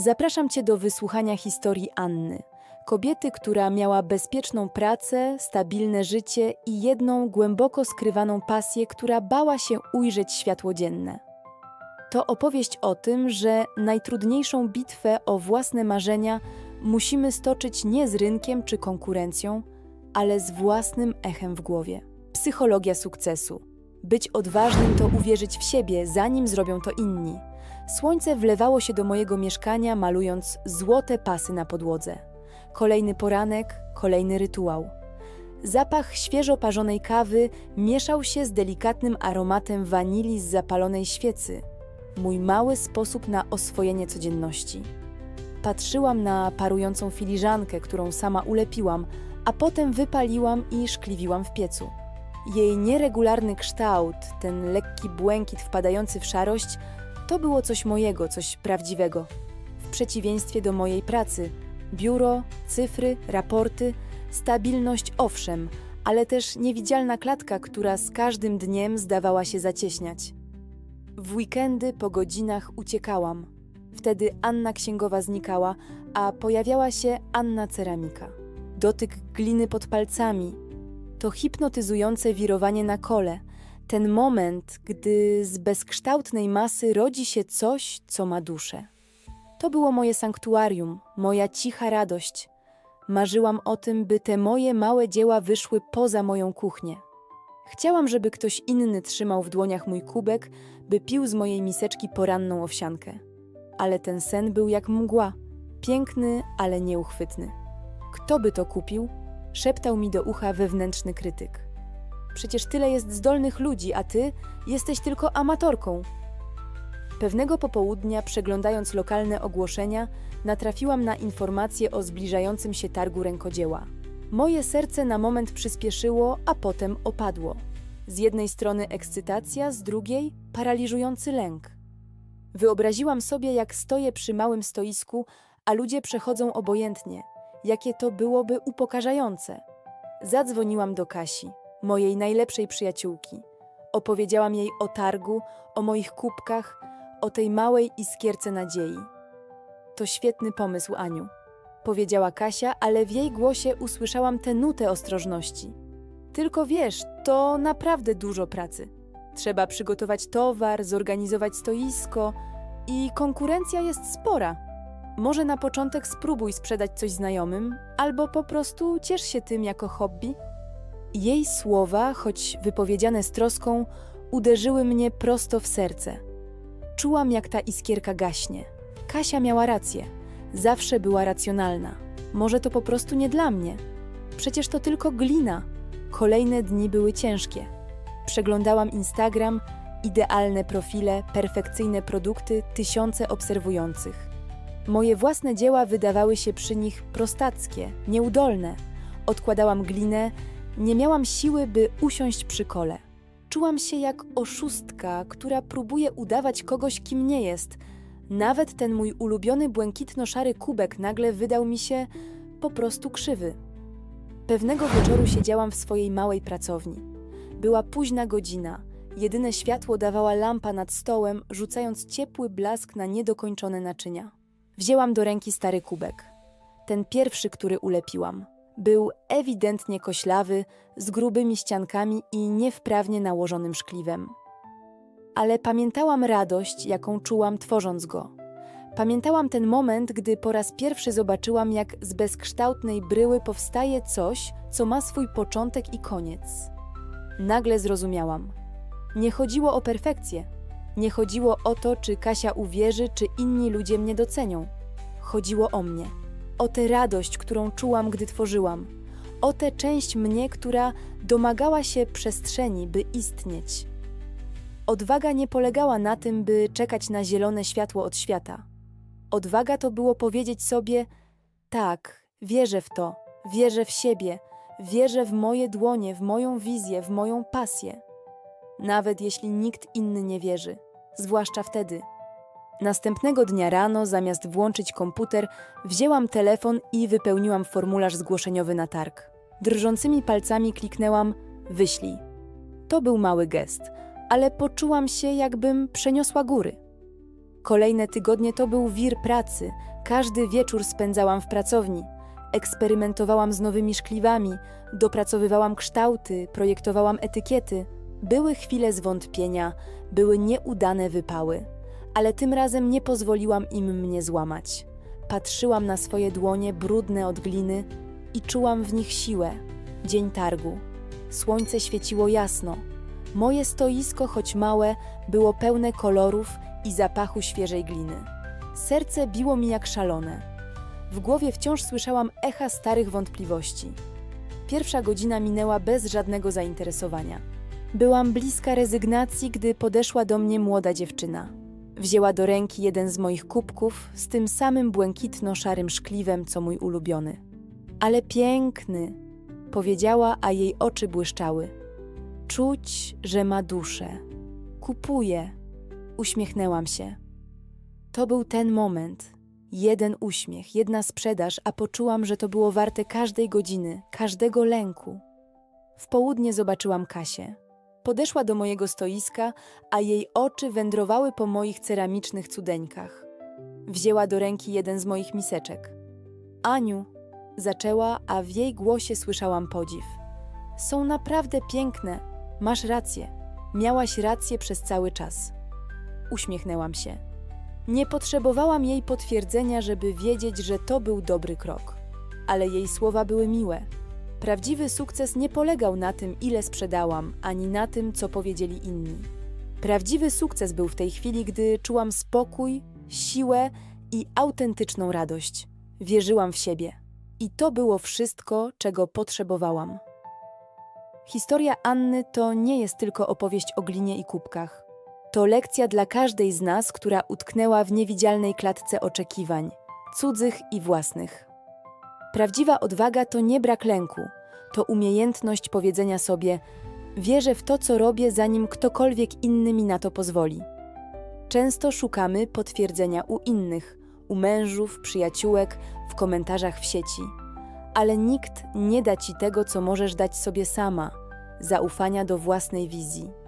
Zapraszam Cię do wysłuchania historii Anny, kobiety, która miała bezpieczną pracę, stabilne życie i jedną głęboko skrywaną pasję, która bała się ujrzeć światło dzienne. To opowieść o tym, że najtrudniejszą bitwę o własne marzenia musimy stoczyć nie z rynkiem czy konkurencją, ale z własnym echem w głowie. Psychologia sukcesu. Być odważnym to uwierzyć w siebie, zanim zrobią to inni. Słońce wlewało się do mojego mieszkania, malując złote pasy na podłodze. Kolejny poranek, kolejny rytuał. Zapach świeżo parzonej kawy mieszał się z delikatnym aromatem wanilii z zapalonej świecy. Mój mały sposób na oswojenie codzienności. Patrzyłam na parującą filiżankę, którą sama ulepiłam, a potem wypaliłam i szkliwiłam w piecu. Jej nieregularny kształt, ten lekki błękit wpadający w szarość, to było coś mojego, coś prawdziwego. W przeciwieństwie do mojej pracy. Biuro, cyfry, raporty, stabilność owszem, ale też niewidzialna klatka, która z każdym dniem zdawała się zacieśniać. W weekendy po godzinach uciekałam. Wtedy Anna księgowa znikała, a pojawiała się Anna ceramika. Dotyk gliny pod palcami. To hipnotyzujące wirowanie na kole. Ten moment, gdy z bezkształtnej masy rodzi się coś, co ma duszę. To było moje sanktuarium, moja cicha radość. Marzyłam o tym, by te moje małe dzieła wyszły poza moją kuchnię. Chciałam, żeby ktoś inny trzymał w dłoniach mój kubek, by pił z mojej miseczki poranną owsiankę. Ale ten sen był jak mgła, piękny, ale nieuchwytny. Kto by to kupił? Szeptał mi do ucha wewnętrzny krytyk. Przecież tyle jest zdolnych ludzi, a ty jesteś tylko amatorką. Pewnego popołudnia, przeglądając lokalne ogłoszenia, natrafiłam na informacje o zbliżającym się targu rękodzieła. Moje serce na moment przyspieszyło, a potem opadło. Z jednej strony ekscytacja, z drugiej paraliżujący lęk. Wyobraziłam sobie, jak stoję przy małym stoisku, a ludzie przechodzą obojętnie. Jakie to byłoby upokarzające. Zadzwoniłam do Kasi, mojej najlepszej przyjaciółki. Opowiedziałam jej o targu, o moich kubkach, o tej małej iskierce nadziei. To świetny pomysł, Aniu, powiedziała Kasia, ale w jej głosie usłyszałam tę nutę ostrożności. Tylko wiesz, to naprawdę dużo pracy. Trzeba przygotować towar, zorganizować stoisko i konkurencja jest spora. Może na początek spróbuj sprzedać coś znajomym, albo po prostu ciesz się tym jako hobby. Jej słowa, choć wypowiedziane z troską, uderzyły mnie prosto w serce. Czułam, jak ta iskierka gaśnie. Kasia miała rację. Zawsze była racjonalna. Może to po prostu nie dla mnie. Przecież to tylko glina. Kolejne dni były ciężkie. Przeglądałam Instagram, idealne profile, perfekcyjne produkty, tysiące obserwujących. Moje własne dzieła wydawały się przy nich prostackie, nieudolne. Odkładałam glinę, nie miałam siły, by usiąść przy kole. Czułam się jak oszustka, która próbuje udawać kogoś, kim nie jest. Nawet ten mój ulubiony błękitno-szary kubek nagle wydał mi się po prostu krzywy. Pewnego wieczoru siedziałam w swojej małej pracowni. Była późna godzina. Jedyne światło dawała lampa nad stołem, rzucając ciepły blask na niedokończone naczynia. Wzięłam do ręki stary kubek. Ten pierwszy, który ulepiłam. Był ewidentnie koślawy, z grubymi ściankami i niewprawnie nałożonym szkliwem. Ale pamiętałam radość, jaką czułam tworząc go. Pamiętałam ten moment, gdy po raz pierwszy zobaczyłam, jak z bezkształtnej bryły powstaje coś, co ma swój początek i koniec. Nagle zrozumiałam. Nie chodziło o perfekcję. Nie chodziło o to, czy Kasia uwierzy, czy inni ludzie mnie docenią. Chodziło o mnie. O tę radość, którą czułam, gdy tworzyłam. O tę część mnie, która domagała się przestrzeni, by istnieć. Odwaga nie polegała na tym, by czekać na zielone światło od świata. Odwaga to było powiedzieć sobie: tak, wierzę w to, wierzę w siebie, wierzę w moje dłonie, w moją wizję, w moją pasję. Nawet jeśli nikt inny nie wierzy, zwłaszcza wtedy. Następnego dnia rano, zamiast włączyć komputer, wzięłam telefon i wypełniłam formularz zgłoszeniowy na targ. Drżącymi palcami kliknęłam Wyślij. To był mały gest, ale poczułam się, jakbym przeniosła góry. Kolejne tygodnie to był wir pracy. Każdy wieczór spędzałam w pracowni. Eksperymentowałam z nowymi szkliwami, dopracowywałam kształty, projektowałam etykiety. Były chwile zwątpienia, były nieudane wypały, ale tym razem nie pozwoliłam im mnie złamać. Patrzyłam na swoje dłonie brudne od gliny i czułam w nich siłę. Dzień targu. Słońce świeciło jasno. Moje stoisko, choć małe, było pełne kolorów i zapachu świeżej gliny. Serce biło mi jak szalone. W głowie wciąż słyszałam echa starych wątpliwości. Pierwsza godzina minęła bez żadnego zainteresowania. Byłam bliska rezygnacji, gdy podeszła do mnie młoda dziewczyna. Wzięła do ręki jeden z moich kubków z tym samym błękitno-szarym szkliwem, co mój ulubiony. Ale piękny, powiedziała, a jej oczy błyszczały. Czuć, że ma duszę. Kupuję. Uśmiechnęłam się. To był ten moment. Jeden uśmiech, jedna sprzedaż, a poczułam, że to było warte każdej godziny, każdego lęku. W południe zobaczyłam Kasię. Podeszła do mojego stoiska, a jej oczy wędrowały po moich ceramicznych cudeńkach. Wzięła do ręki jeden z moich miseczek. Aniu, zaczęła, a w jej głosie słyszałam podziw. Są naprawdę piękne. Masz rację. Miałaś rację przez cały czas. Uśmiechnęłam się. Nie potrzebowałam jej potwierdzenia, żeby wiedzieć, że to był dobry krok. Ale jej słowa były miłe. Prawdziwy sukces nie polegał na tym, ile sprzedałam, ani na tym, co powiedzieli inni. Prawdziwy sukces był w tej chwili, gdy czułam spokój, siłę i autentyczną radość. Wierzyłam w siebie. I to było wszystko, czego potrzebowałam. Historia Anny to nie jest tylko opowieść o glinie i kubkach. To lekcja dla każdej z nas, która utknęła w niewidzialnej klatce oczekiwań, cudzych i własnych. Prawdziwa odwaga to nie brak lęku, to umiejętność powiedzenia sobie: Wierzę w to, co robię, zanim ktokolwiek inny mi na to pozwoli. Często szukamy potwierdzenia u innych, u mężów, przyjaciółek, w komentarzach w sieci, ale nikt nie da ci tego, co możesz dać sobie sama zaufania do własnej wizji.